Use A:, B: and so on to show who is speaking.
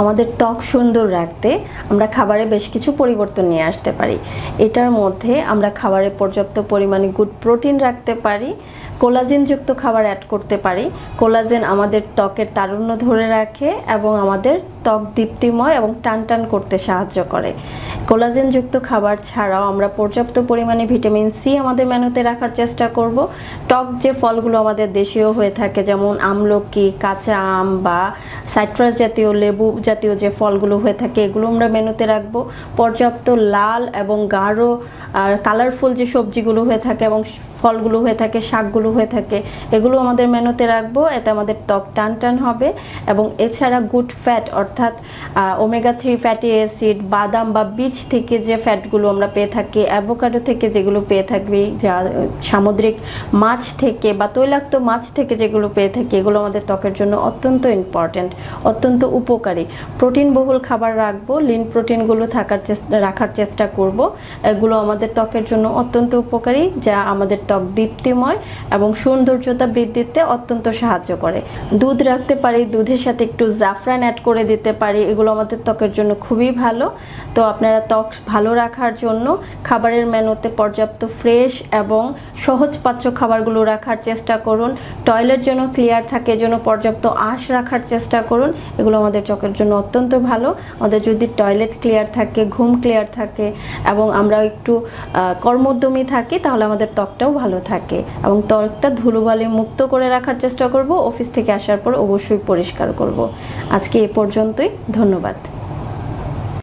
A: আমাদের ত্বক সুন্দর রাখতে আমরা খাবারে বেশ কিছু পরিবর্তন নিয়ে আসতে পারি। এটার মধ্যে আমরা খাবারে পর্যাপ্ত পরিমাণে গুড প্রোটিন রাখতে পারি কোলাজেনযুক্ত খাবার অ্যাড করতে পারি। কোলাজেন আমাদের ত্বকের তারুণ্য ধরে রাখে এবং আমাদের ত্বক দীপ্তিময় এবং টান টান করতে সাহায্য করে। কোলাজেনযুক্ত খাবার ছাড়াও আমরা পর্যাপ্ত পরিমাণে ভিটামিন সি আমাদের মেনুতে রাখার চেষ্টা করব। টক যে ফলগুলো আমাদের দেশীয় হয়ে থাকে, যেমন আমলকি, কাঁচা আম বা সাইট্রাস জাতীয় লেবু জাতীয় যে ফলগুলো হয়ে থাকে, এগুলো আমরা মেনুতে রাখব। পর্যাপ্ত লাল এবং গাঢ় আর কালারফুল যে সবজিগুলো হয়ে থাকে এবং ফলগুলো হয়ে থাকে, শাকগুলো হয়ে থাকে, এগুলো আমাদের মেনুতে রাখব। এতে আমাদের ত্বক টান টান হবে এবং এছাড়া গুড ফ্যাট অর্থাৎ ওমেগা থ্রি ফ্যাটি অ্যাসিড বাদাম বা বীজ থেকে যে ফ্যাটগুলো আমরা পেয়ে থাকি অ্যাভোকাডো থেকে যেগুলো পেয়ে থাকবি যা সামুদ্রিক মাছ থেকে বা তৈলাক্ত মাছ থেকে যেগুলো পেয়ে থাকি, এগুলো আমাদের ত্বকের জন্য অত্যন্ত ইম্পর্ট্যান্ট অত্যন্ত উপকারী। প্রোটিন বহুল খাবার রাখব লিন প্রোটিনগুলো থাকার চেষ্টা রাখার চেষ্টা করব। এগুলো আমাদের ত্বকের জন্য অত্যন্ত উপকারী, যা আমাদের ত্বক দীপ্তিময় এবং সৌন্দর্যতা বৃদ্ধিতে অত্যন্ত সাহায্য করে। দুধ রাখতে পারি, দুধের সাথে একটু জাফরান অ্যাড করে দিতে পারি, এগুলো আমাদের ত্বকের জন্য খুবই ভালো। তো আপনারা ত্বক ভালো রাখার জন্য খাবারের মেনুতে পর্যাপ্ত ফ্রেশ এবং সহজ পাচ্য খাবারগুলো রাখার চেষ্টা করুন। টয়লেট যেন ক্লিয়ার থাকে, যেন পর্যাপ্ত আঁশ রাখার চেষ্টা করুন, এগুলো আমাদের ত্বকের জন্য অত্যন্ত ভালো। আমাদের যদি টয়লেট ক্লিয়ার থাকে, ঘুম ক্লিয়ার থাকে এবং আমরা একটু কর্মোদ্যমী থাকি, তাহলে আমাদের ত্বকটাও ভালো থাকে এবং ত্বকটা ধুলোবালি মুক্ত করে রাখার চেষ্টা করব, অফিস থেকে আসার পর অবশ্যই পরিষ্কার করব। আজকে এ পর্যন্তই, ধন্যবাদ।